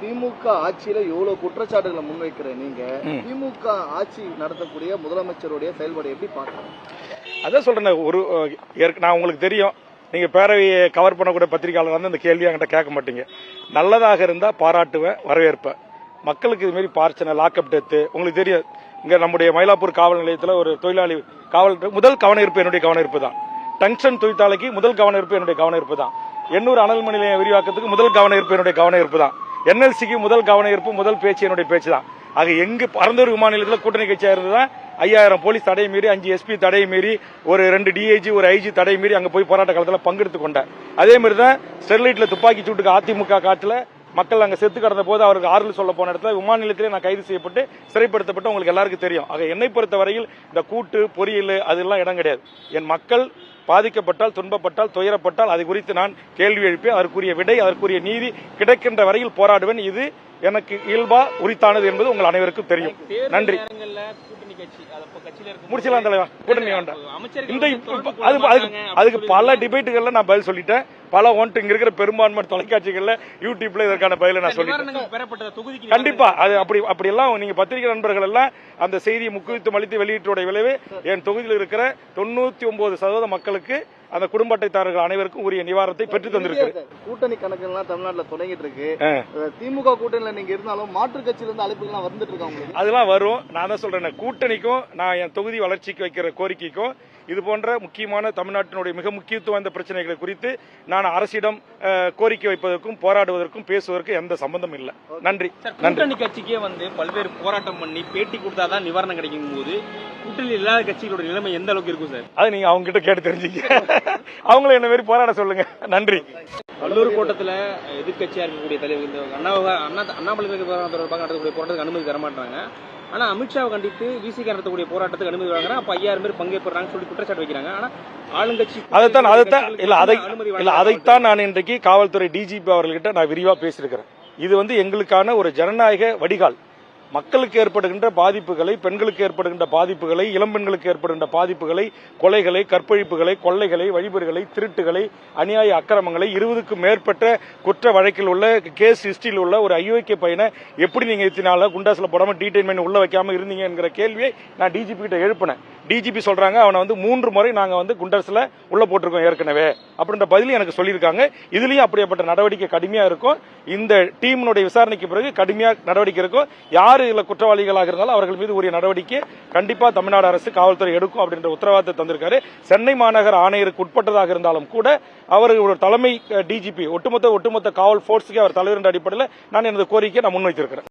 திமுக ஆட்சியில இவ்வளவு குற்றச்சாட்டுகளை முன்வைக்கிற நீங்க. திமுக ஆட்சி நடத்தக்கூடிய முதலமைச்சருடைய செயல்பாடு எப்படி பாக்குறீங்க அதான் சொல்றேன் ஒரு நான் உங்களுக்கு தெரியும். நீங்க பேரவையை கவர் பண்ணக்கூடிய பத்திரிகையாளர் வந்து இந்த கேள்வி என்கிட்ட கேட்க மாட்டீங்க. நல்லதாக இருந்தா பாராட்டுவேன் வரவேற்பேன். மக்களுக்கு இது மாதிரி பார்ச்சனை லாக்அப் டெத்து உங்களுக்கு தெரியும். இங்க நம்முடைய மயிலாப்பூர் காவல் நிலையத்தில் ஒரு தொழிலாளி காவல் முதல் கவன ஈர்ப்பு என்னுடைய கவன ஈர்ப்பு தான். டங்ஷன் தொழிற்சாலைக்கு முதல் கவன ஈர்ப்பு என்னுடைய கவன ஈர்ப்பு தான். எண்ணூர் அனல் மின் நிலைய விரிவாக்கத்துக்கு முதல் கவன ஈர்ப்பு என்னுடைய கவன ஈர்ப்பு தான். என்எல்சிக்கு முதல் கவன ஈர்ப்பு முதல் பேச்சு என்னுடைய பேச்சு தான் ஆக எங்கு பரந்தூர் மாநிலத்தில் கூட்டணி கட்சியா இருந்ததுதான் ஐயாயிரம் போலீஸ் தடை மீறி அஞ்சு எஸ்பி தடையை மீறி ஒரு ரெண்டு டிஐஜி ஒரு ஐஜி தடை மீறி அங்கே போய் போராட்ட காலத்தில் பங்கெடுத்து கொண்டேன் அதே மாதிரி தான் ஸ்டெர்லைட்டில் துப்பாக்கி சூட்டுக்கு அதிமுக காட்டில் மக்கள் அங்கே செத்து கிடந்த போது அவருக்கு ஆறுதல் சொல்ல போன இடத்துல விமான நிலையத்திலே நான் கைது செய்யப்பட்டு சிறைப்படுத்தப்பட்டு உங்களுக்கு எல்லாருக்கும் தெரியும். ஆக என்னை பொறுத்த வரையில் இந்த கூட்டு பொறியியல் அதெல்லாம் இடம் கிடையாது. என் மக்கள் பாதிக்கப்பட்டால் துன்பப்பட்டால் துயரப்பட்டால் அது குறித்து நான் கேள்வி எழுப்பி அதற்குரிய விடை அதற்குரிய நீதி கிடைக்கின்ற வரையில் போராடுவேன். இது எனக்கு இயல்பா உரித்தானது என்பது உங்கள் அனைவருக்கும் தெரியும். நன்றி. முடிச்சலாம் தலைவா. கூட்டணி வேண்டாம். இந்த அதுக்கு பல டிபேட்டுகள்ல நான் பதில் சொல்லிட்டேன். பல ஒன்று இங்க இருக்கிற பெரும்பான்மை தொலைக்காட்சிகள்ல யூடியூப்ல இதற்கான பதிலை நான் சொல்லிட்டேன். கண்டிப்பா. அது அப்படி அப்படி எல்லாம் நீங்க பத்திரிகை நண்பர்கள் எல்லாம் அந்த செய்தியை முக்கியத்துவம் அளித்து வெளியிட்டுடைய விளைவு என் தொகுதியில் இருக்கிற தொண்ணூத்தி ஒன்பது சதவீத மக்களுக்கு அவர்களுக்கு அந்த குடும்ப அட்டைதாரர்கள் அனைவருக்கும் உரிய நிவாரணத்தை பெற்று தந்திருக்கு. கூட்டணி கணக்குலாம் தமிழ்நாட்டுல தொடங்கிட்டு இருக்கு. திமுக கூட்டணியில நீங்க இருந்தாலும் மாற்றுக் கட்சியில இருந்து அழைப்புகள்லாம் வந்துட்டு இருக்கா உங்களுக்கு? அதெல்லாம் வரும். நான் தான் சொல்றேன் கூட்டணிக்கும் நான் என் தொகுதி வளர்ச்சிக்கு வைக்கிற கோரிக்கைக்கும் இது போன்ற முக்கியமான தமிழ்நாட்டினுடைய மிக முக்கியத்துவம் வாய்ந்த பிரச்சனைகளை குறித்து நான் அரசிடம் கோரிக்கை வைப்பதற்கும் போராடுவதற்கும் பேசுவதற்கும் எந்த சம்பந்தம் இல்லை. நன்றி. கூட்டணி கட்சிக்கே வந்து பல்வேறு போராட்டம் பண்ணி பேட்டி கொடுத்தாதான் நிவாரணம் கிடைக்கும் போது கூட்டணி இல்லாத கட்சிகளோட நிலைமை எந்த அளவுக்கு இருக்கும் சார்? அது நீங்க அவங்க கிட்ட கேட்டு தெரிஞ்சுக்க அவங்கள என்ன மாதிரி போராட சொல்லுங்க. நன்றி. வள்ளூர் கோட்டத்துல எதிர்க்கட்சியா இருக்கக்கூடிய தலைவர் இந்த அண்ணாவை அண்ணா அண்ணாமலை தொடர்பாக நடத்தக்கூடிய போராட்டத்துக்கு அனுமதி தர மாட்டாங்க ஆனா அமித்ஷாவை கண்டித்து விசிக நடத்தக்கூடிய போராட்டத்துக்கு அனுமதி வழங்குறாங்க அப்ப ஐயாயிரம் பேர் பங்கேற்கிறாங்க சொல்லி குற்றச்சாட்டு வைக்கிறாங்க. ஆனா ஆளுங்கட்சி அதைத்தான் அதைத்தான் இல்ல அதை இல்ல அதைத்தான் நான் இன்றைக்கு காவல்துறை டிஜிபி அவர்கள்கிட்ட நான் விரிவா பேசியிருக்கிறேன். இது வந்து எங்களுக்கான ஒரு ஜனநாயக வடிகால். மக்களுக்கு ஏற்படுகின்ற பாதிப்புகளை பெண்களுக்கு ஏற்படுகின்ற பாதிப்புகளை இளம்பெண்களுக்கு ஏற்படுகின்ற பாதிப்புகளை கொலைகளை கற்பழிப்புகளை கொள்ளைகளை வழிபறிகளை திருட்டுகளை அநியாய அக்கிரமங்களை இருபதுக்கும் மேற்பட்ட குற்ற வழக்கில் உள்ள கேஸ் ஹிஸ்டரியில் உள்ள ஒரு ஐயோக்கிய பையனை எப்படி நீங்க இத்தினால குண்டாசில் போடாம டீடைன்மெண்ட் உள்ள வைக்காம இருந்தீங்க என்கிற கேள்வியை நான் டிஜிபி கிட்ட எழுப்பினேன். டிஜிபி சொல்றாங்க அவனை வந்து மூன்று முறை நாங்க வந்து குண்டர்ஸ்ல உள்ள போட்டிருக்கோம் ஏற்கனவே. அப்படின்ற பதிலும் எனக்கு சொல்லியிருக்காங்க. இதுலயும் அப்படியேப்பட்ட நடவடிக்கை கடுமையா இருக்கும். இந்த டீமினுடைய விசாரணைக்கு பிறகு கடுமையா நடவடிக்கை இருக்கும். யாரு இதுல குற்றவாளிகளாக இருந்தாலும் அவர்கள் மீது உரிய நடவடிக்கை கண்டிப்பா தமிழ்நாடு அரசு காவல்துறை எடுக்கும் அப்படின்ற உத்தரவாதத்தை தந்திருக்காரு. சென்னை மாநகர ஆணையருக்கு உட்பட்டதாக இருந்தாலும் கூட அவர் தலைமை டிஜிபி ஒட்டுமொத்த ஒட்டுமொத்த காவல் போர்ஸுக்கு அவர் தலைவர் என்ற அடிப்படையில் நான் எனது கோரிக்கையை நான் முன்வைத்திருக்கிறேன்.